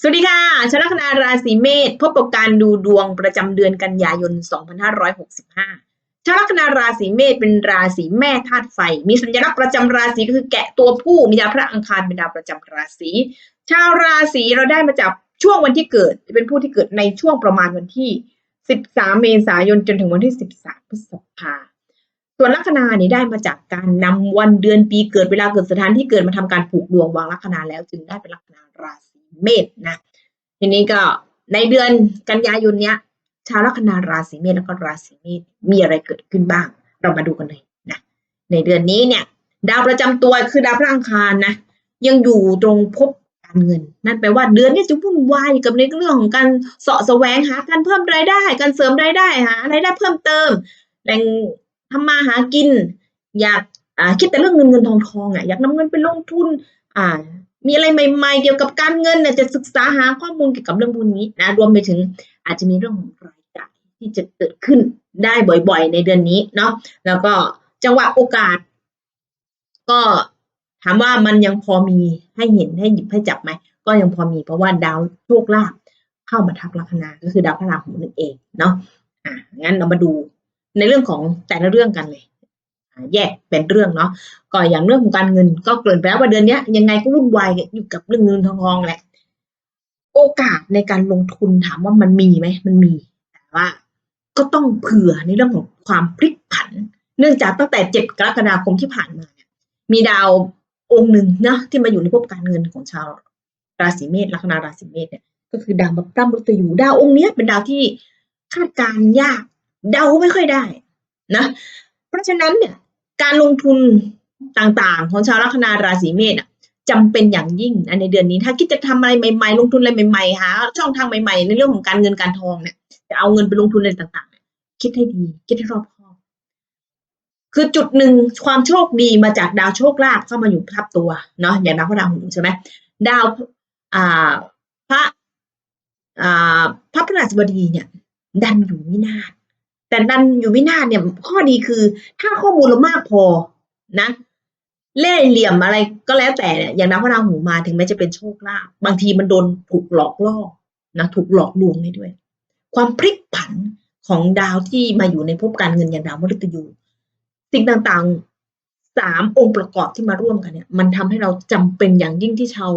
สวัสดีค่ะชาวลัคนาราศีเมษพบกับการดูดวงประจำเดือนกันยายน 2565ชาวลัคนาราศีเมษเป็นราศีแม่ธาตุไฟ มีสัญลักษณ์ประจำราศีก็คือแกะตัวผู้มีดาวพระอังคารเป็นดาวประจำราศีชาวราศีเราได้มาจากช่วงวันที่เกิด เป็นผู้ที่เกิดในช่วงประมาณวันที่ 13 เมษายนจนถึงวันที่ 13 พฤษภาส่วนลัคนานี่ได้มาจากการนำวันเดือนปีเกิดเวลาเกิดสถานที่เกิดมาทำการผูกดวงวางลัคนาแล้วจึงได้เป็นลัคนาราศี เมษนะ ทีนี้ก็ในเดือนกันยายนเนี้ยชาวลัคนาราศีเมษแล้วก็ราศีเมษมีอะไรเกิดขึ้นบ้าง เรามาดูกันเลยนะในเดือนนี้เนี่ย ดาวประจำตัวคือดาวพระอังคารนะยังอยู่ตรงภพการเงิน นั่นแปลว่าเดือนนี้จะวุ่นวายกับในเรื่องของการเสาะแสวงหาการเพิ่มรายได้ การเสริมรายได้หารายได้เพิ่มเติมแหล่งทำมาหากิน อยากคิดแต่เรื่องเงินเงินทองทองอะอยากนำเงินไปลงทุนอ่า มีอะไรใหม่ ๆ เกี่ยวกับการเงินเนี่ยจะศึกษาหาข้อมูลเกี่ยวกับเรื่องพวกนี้นะรวมไปถึงอาจจะมีเรื่องของรายจ่ายที่จะเกิดขึ้นได้บ่อยๆ ในเดือนนี้เนาะแล้วก็จังหวะโอกาส ก็ถามว่ามันยังพอมีให้เห็นให้หยิบให้จับไหมก็ยังพอมีเพราะว่าดาวโชคลาภเข้ามาทับลัคนาก็คือดาวพระราหูนั่นเองเนาะอะงั้นเรามาดูในเรื่องของแต่ละเรื่องกันเลย แยกเป็นเรื่องเนาะก็อย่างเรื่องของการเงินก็เกินไปแล้วว่าเดือนนี้ยังไงก็วุ่นวายอยู่กับเรื่องเงินทองทองแหละโอกาสในการลงทุนถามว่ามันมีไหมมันมี แต่ว่าก็ต้องเผื่อในเรื่องของความพลิกผัน เนื่องจากตั้งแต่เจ็ดกรกฎาคมที่ผ่านมาเนี่ยมีดาวองค์หนึ่งนะที่มาอยู่ในภพการเงินของชาวราศีเมษลัคนาราศีเมษเนี่ยก็คือดาวมาพร่ำรุตยูดาวองค์นี้เป็นดาวที่คาดการณ์ยากเดาไม่ค่อยได้นะ เพราะฉะนั้นเนี่ย การลงทุนต่างๆ ของชาวลัคนาราศีเมษอะจำเป็นอย่างยิ่งในเดือนนี้ ถ้าคิดจะทำอะไรใหม่ๆ ลงทุนอะไรใหม่ๆหาช่องทางใหม่ๆ ในเรื่องของการเงินการทองเนี่ยจะเอาเงินไปลงทุนอะไรต่างๆ คิดให้ดี คิดให้รอบคอบ คือจุดหนึ่งความโชคดีมาจากดาวโชคลาภเข้ามาอยู่ทับตัวเนาะอย่างดาวพระราหูใช่ไหมดาวอ่าพระอ่าพระพฤหัสบดีเนี่ย ดันอยู่วินาศ แต่ดันอยู่วินาศเนี่ยข้อดีคือ ถ้าข้อมูลเรามากพอนะเล่เหลี่ยมอะไรก็แล้วแต่เนี่ยอย่างดาวพระราหูมาถึงแม้จะเป็นโชคลาภบางทีมันโดนถูกหลอกล่อนะถูกหลอกลวงได้ด้วย ความพลิกผันของดาวที่มาอยู่ในภพการเงินอย่างดาวมฤตยูสิ่งต่างๆสามองค์ประกอบที่มาร่วมกันเนี่ย มันทำให้เราจำเป็นอย่างยิ่งที่ชาว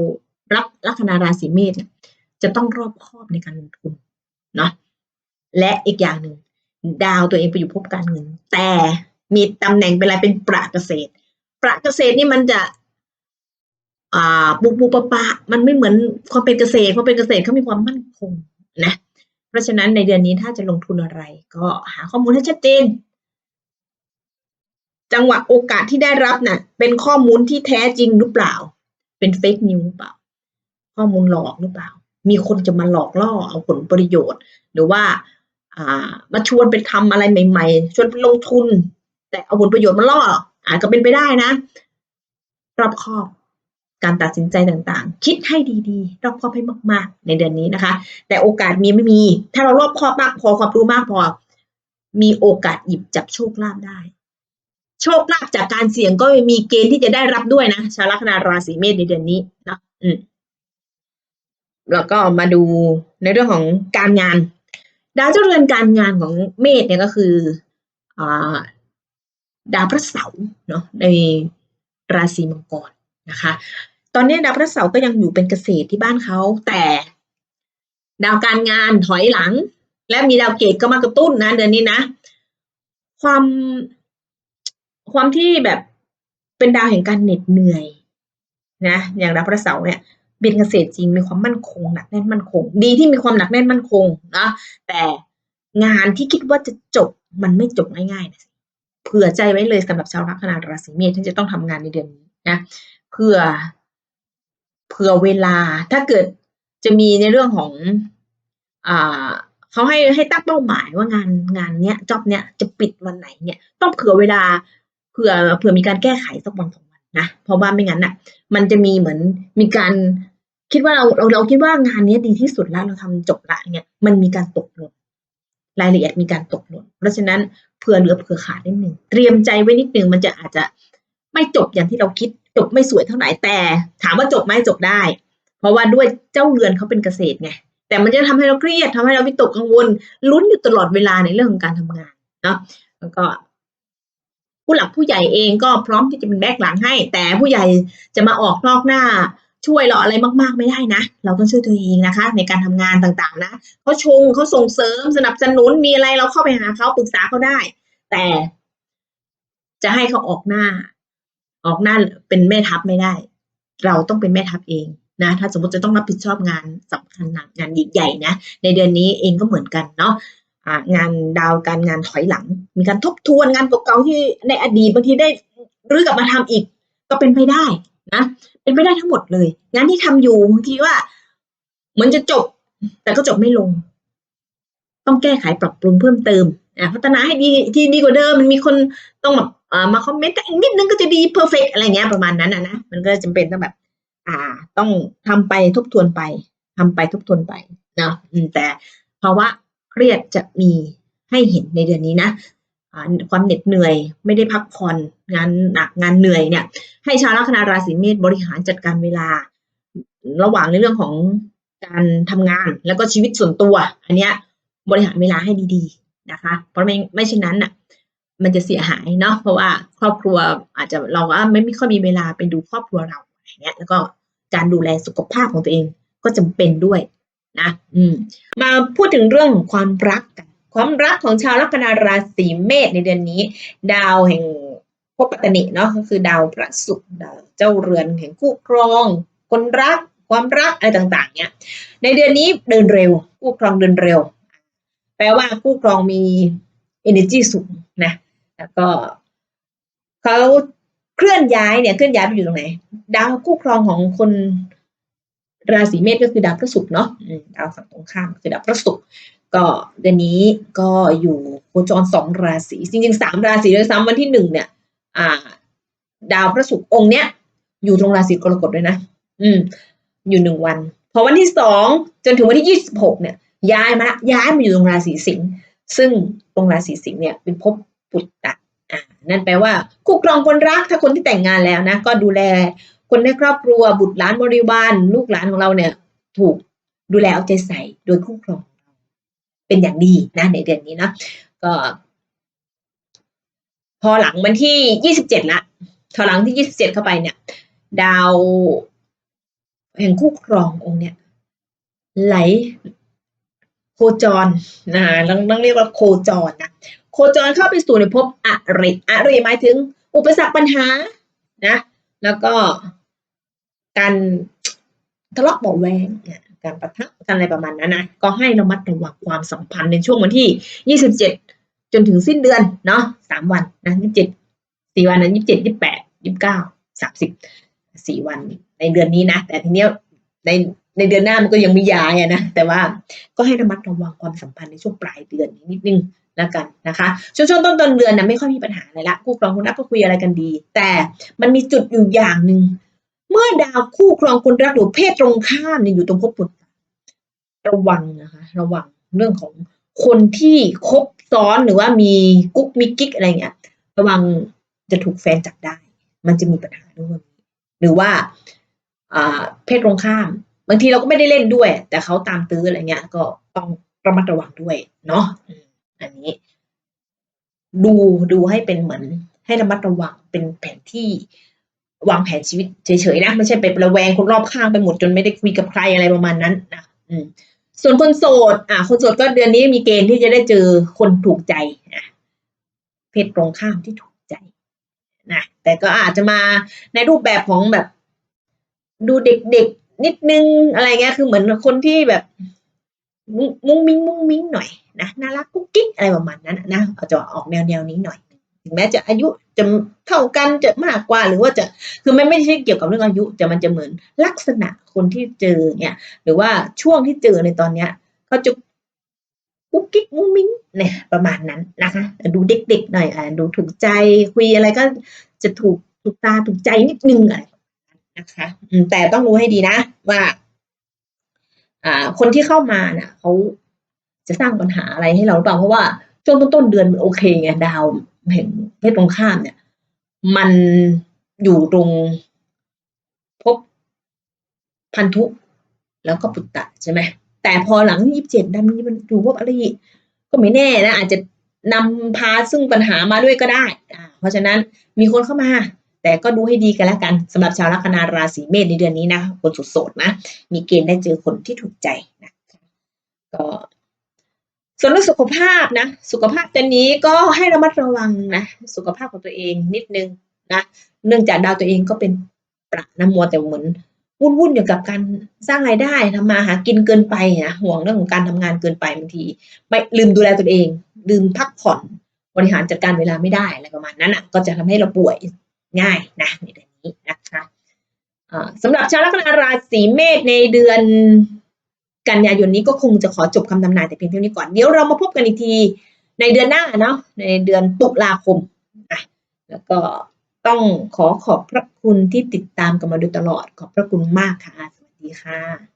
รักลัคนาราศีเมษเนี่ยจะต้องรอบคอบในการลงทุนเนาะและอีกอย่างหนึ่ง ดาวตัวเองไปอยู่ภพการเงิน แต่มีตำแหน่งเป็นอะไรเป็นประเกษตร ประเกษตรนี่มันจะอ่าปุปุปะปะ มันไม่เหมือนความเป็นเกษตรความเป็นเกษตรเขามีความมั่นคงนะ เพราะฉะนั้นในเดือนนี้ถ้าจะลงทุนอะไร ก็หาข้อมูลให้ชัดเจน จังหวะโอกาสที่ได้รับน่ะ เป็นข้อมูลที่แท้จริงหรือเปล่า เป็นเฟกนิวหรือเปล่า ข้อมูลหลอกหรือเปล่า มีคนจะมาหลอกล่อเอาผลประโยชน์ หรือว่า มาชวนไปทำอะไรใหม่ ๆ ชวนไปลงทุน แต่เอาผลประโยชน์มาล่ออาจจะเป็นไปได้นะ รอบคอบการตัดสินใจต่างๆ คิดให้ดีๆ รอบคอบให้มาก ๆ ในเดือนนี้นะคะ แต่โอกาสมีไม่มี ถ้าเรารอบคอบมากพอความรู้มากพอ มีโอกาสหยิบจับโชคลาภได้ โชคลาภจากการเสี่ยงก็มีเกณฑ์ที่จะได้รับด้วยนะชาวลัคนาราศีเมษในเดือนนี้นะอืมแล้วก็มาดูในเรื่องของการงาน ดาวเจ้าเรือนการงานของเมษเนี่ยก็คืออดาวพระเสาร์เนาะในราศีมังกรนะคะ ตอนนี้ดาวพระเสาร์ก็ยังอยู่เป็นเกษตรที่บ้านเขาแต่ดาวการงานถอยหลัง และมีดาวเกตก็มากระตุ้นนะเดือนนี้นะ ความความที่แบบเป็นดาวแห่งการเหน็ดเหนื่อยนะอย่างดาวพระเสาร์เนี่ย เป็นเกษตรจริงมีความมั่นคงหนักแน่นมั่นคง ดีที่มีความหนักแน่นมั่นคงนะแต่งานที่คิดว่าจะจบมันไม่จบง่ายๆนะเผื่อใจไว้เลยสำหรับชาวลัคนาราศีเมษที่จะต้องทำงานในเดือนนี้นะเผื่อเผื่อเวลาถ้าเกิดจะมีในเรื่องของอ่าเขาให้ให้ตั้งเป้าหมายว่างานงานเนี้ยจ็อบเนี้ยจะปิดวันไหนเนี่ยต้องเผื่อเวลาเผื่อเผื่อมีการแก้ไขสักวันสองวันนะเพราะว่าไม่งั้นน่ะ มันจะมีเหมือนมีการ คิดว่าเราเราเราคิดว่างานนี้ดีที่สุดแล้วเราทำจบละเนี่ยมันมีการตกหล่นรายละเอียดมีการตกหล่นเพราะฉะนั้นเผื่อเหลือเผื่อขาดนิดหนึ่งเตรียมใจไว้นิดหนึ่งมันจะอาจจะไม่จบอย่างที่เราคิดจบไม่สวยเท่าไหร่แต่ ถามว่าจบไหมจบได้ เพราะว่าด้วยเจ้าเรือนเขาเป็นเกษตรไงแต่มันจะทำให้เราเครียดทำให้เราวิตกกังวลลุ้นอยู่ตลอดเวลาในเรื่องของการทำงานเนาะแล้วก็ผู้หลักผู้ใหญ่เองก็พร้อมที่จะเป็นแบกหลังให้ แต่ผู้ใหญ่จะมาออกนอกหน้า ช่วยเราอะไรมาก ๆ ไม่ได้นะ เราต้องช่วยตัวเองนะคะ ในการทำงานต่างๆนะเขาชงเขาส่งเสริมสนับสนุนมีอะไรเราเข้าไปหาเขาปรึกษาเขาได้ แต่จะให้เขาออกหน้า ออกหน้าเป็นแม่ทัพไม่ได้ เราต้องเป็นแม่ทัพเองนะถ้าสมมติจะต้องรับผิดชอบงานสำคัญหนักงานใหญ่ๆนะในเดือนนี้เองก็เหมือนกันเนาะงานดาวการงานถอยหลัง มีการทบทวนงานเก่าๆที่ในอดีตบางทีได้รื้อกลับมาทำอีก ก็เป็นไปได้นะ เป็นไปได้ทั้งหมดเลย งานที่ทำอยู่บางทีว่าเหมือนจะจบ แต่ก็จบไม่ลง ต้องแก้ไขปรับปรุงเพิ่มเติมอ่าพัฒนาให้ดีที่ดีกว่าเดิมมันมีคนต้องแบบมาคอมเมนต์อีกนิดนึงก็จะดีเพอร์เฟกอะไรเงี้ยประมาณนั้นนะนะมันก็จำเป็นต้องแบบ อ่า ต้องทำไปทบทวนไปทำไปทบทวนไปนะแต่ภาวะเครียดจะมีให้เห็นในเดือนนี้นะ ความเหน็ดเหนื่อยไม่ได้พักผ่อนงานหนักงานเหนื่อยเนี่ย ให้ชาวลัคนาราศีเมษบริหารจัดการเวลา ระหว่างในเรื่องของการทำงานแล้วก็ชีวิตส่วนตัว อันเนี้ยบริหารเวลาให้ดีๆนะคะ เพราะไม่ไม่เช่นนั้นน่ะมันจะเสียหายเนาะเพราะว่าครอบครัวอาจจะเราก็ไม่ไม่ค่อยมีเวลาไปดูครอบครัวเราอย่างเงี้ยแล้วก็การดูแลสุขภาพของตัวเองก็จำเป็นด้วยนะ อืม มาพูดถึงเรื่องความรักกัน ความรักของชาวลัคนาราศีเมษในเดือนนี้ ดาวแห่งภพปัตตนิเนาะก็คือดาวพระศุกร์ดาวเจ้าเรือนแห่งคู่ครอง คนรักความรักอะไรต่างๆ เนี่ยในเดือนนี้เดินเร็ว คู่ครองเดินเร็ว แปลว่าคู่ครองมี energy สูงนะแล้วก็เขาเคลื่อนย้ายเนี่ยเคลื่อนย้ายไปอยู่ตรงไหน ดาวคู่ครองของคนราศีเมษก็คือดาวพระศุกร์เนาะดาวฝั่งตรงข้ามคือดาวพระศุกร์ ก็เดือนนี้ก็อยู่โคจรสองราศีจริงๆสามราศีด้วยซ้ำวันที่หนึ่งเนี่ย อ่า ดาวพระศุกร์องค์เนี้ย อยู่ตรงราศีกรกฎด้วยนะ อืม อยู่หนึ่งวัน พอวันที่สองจนถึงวันที่ยี่สิบหกเนี่ย ย้ายมาละย้ายมาอยู่ตรงราศีสิงห์ซึ่งตรงราศีสิงห์เนี่ย เป็นภพปุตตะอ่านั่นแปลว่าคู่ครองคนรักถ้าคนที่แต่งงานแล้วนะ ก็ดูแลคนในครอบครัวบุตรหลานบริวารลูกหลานของเราเนี่ย ถูกดูแลเอาใจใส่โดยคู่ครอง เป็นอย่างดีนะในเดือนนี้นะก็ พอหลังวันที่ยี่สิบเจ็ดละพอหลังที่ยี่สิบเจ็ดเข้าไปเนี่ย ดาวแห่งคู่ครององค์เนี่ย ไหลโคจรนะต้องต้องเรียกว่าโคจรนะโคจรเข้าไปสู่ในภพอริอริหมายถึง อุปสรรคปัญหานะ แล้วก็การทะเลาะเบาแวงเนี่ย การประทะกันอะไรประมาณนั้นนะก็ให้ระมัดระวังความสัมพันธ์ในช่วงวันที่ยี่สิบเจ็ดจนถึงสิ้นเดือนเนาะสามวันนะยี่สิบเจ็ดสี่วันนะยี่สิบเจ็ดยี่สิบแปดยี่สิบเก้าสามสิบสี่วันในเดือนนี้นะ แต่ทีเนี้ยในในเดือนหน้ามันก็ยังมียายอะนะแต่ว่าก็ให้ระมัดระวังความสัมพันธ์ในช่วงปลายเดือนนี้นิดนึงแล้วกันนะคะช่วงช่วงต้นต้นเดือนนะไม่ค่อยมีปัญหาอะไรละคู่ครองคนรักก็คุยอะไรกันดี แต่มันมีจุดอยู่อย่างหนึ่ง เมื่อดาวคู่ครองคนรักหรือเพศตรงข้ามเนี่ยอยู่ตรงภพปุตตะระวังนะคะ ระวังเรื่องของคนที่คบซ้อนหรือว่ามีกุ๊กมีกิ๊กอะไรเงี้ย ระวังจะถูกแฟนจับได้ มันจะมีปัญหาด้วยหรือว่าเพศตรงข้าม บางทีเราก็ไม่ได้เล่นด้วย แต่เขาตามตื้ออะไรเงี้ย ก็ต้องระมัดระวังด้วย เนาะอันนี้ ดูดูให้เป็นเหมือน ให้ระมัดระวังเป็นแผนที่ วางแผนชีวิตเฉยๆนะไม่ใช่ไประแวงคนรอบข้างไปหมดจนไม่ได้คุยกับใครอะไรประมาณนั้นนะอืมส่วนคนโสดอ่าคนโสดก็เดือนนี้มีเกณฑ์ที่จะได้เจอคนถูกใจนะเพศตรงข้ามที่ถูกใจนะแต่ก็อาจจะมาในรูปแบบของแบบ ดูเด็กๆนิดนึงอะไรเงี้ยคือเหมือนคนที่แบบมุ้งมิ้งมุ้งมิ้งหน่อยนะน่ารักกุ๊กกิ๊กอะไรประมาณนั้นนะนะอาจจะออกแนวแนวนี้หน่อย ถึงแม้จะอายุจะเท่ากันจะมากกว่าหรือว่าจะคือมันไม่ใช่เกี่ยวกับเรื่องอายุแต่มันจะเหมือนลักษณะคนที่เจอเนี่ย หรือว่าช่วงที่เจอในตอนเนี้ยเขาจะกุ๊กกิ๊กมุ้งมิ้งเนี่ยประมาณนั้นนะคะดูเด็กๆหน่อยอ่าดูถูกใจคุยอะไรก็จะถูกถูกตาถูกใจนิดนึงอะไรนะคะแต่ต้องรู้ให้ดีนะว่าอ่า คนที่เข้ามาน่ะเขาจะสร้างปัญหาอะไรให้เราหรือเปล่าเพราะว่าช่วงต้นๆเดือนมันโอเคไงดาว เห็นเพศตรงข้ามเนี่ย มันอยู่ตรงภพพันธุ แล้วก็ปุตตะใช่ไหมแต่พอหลังยี่สิบเจ็ดดันมีมันดูพวกอะไรอีกก็ไม่แน่นะอาจจะนำพาซึ่งปัญหามาด้วยก็ได้ เพราะฉะนั้นมีคนเข้ามา แต่ก็ดูให้ดีกันแล้วกันสำหรับชาวลัคนาราศีเมษในเดือนนี้นะ คนโสดๆนะ มีเกณฑ์ได้เจอคนที่ถูกใจนะก็ ส่วนเรื่องสุขภาพนะ สุขภาพเดือนนี้ก็ให้ระมัดระวังนะ สุขภาพของตัวเองนิดนึงนะ เนื่องจากดาวตัวเองก็เป็นประนะมัวแต่เหมือนวุ่นวุ่นอยู่กับการสร้างรายได้ทำมาหากินเกินไปนะห่วงเรื่องของการทำงานเกินไปบางทีไม่ลืมดูแลตัวเอง ลืมพักผ่อนบริหารจัดการเวลาไม่ได้อะไรประมาณนั้นอะก็จะทำให้เราป่วยง่ายนะในเดือนนี้นะคะสำหรับชาวลัคนาราศีเมษในเดือน กันยายนนี้ก็คงจะขอจบคำทำนายแต่เพียงเท่านี้ก่อน เดี๋ยวเรามาพบกันอีกทีในเดือนหน้าเนาะในเดือนตุลาคมอะแล้วก็ต้องขอขอบพระคุณที่ติดตามกันมาโดยตลอด ขอบพระคุณมากค่ะ สวัสดีค่ะ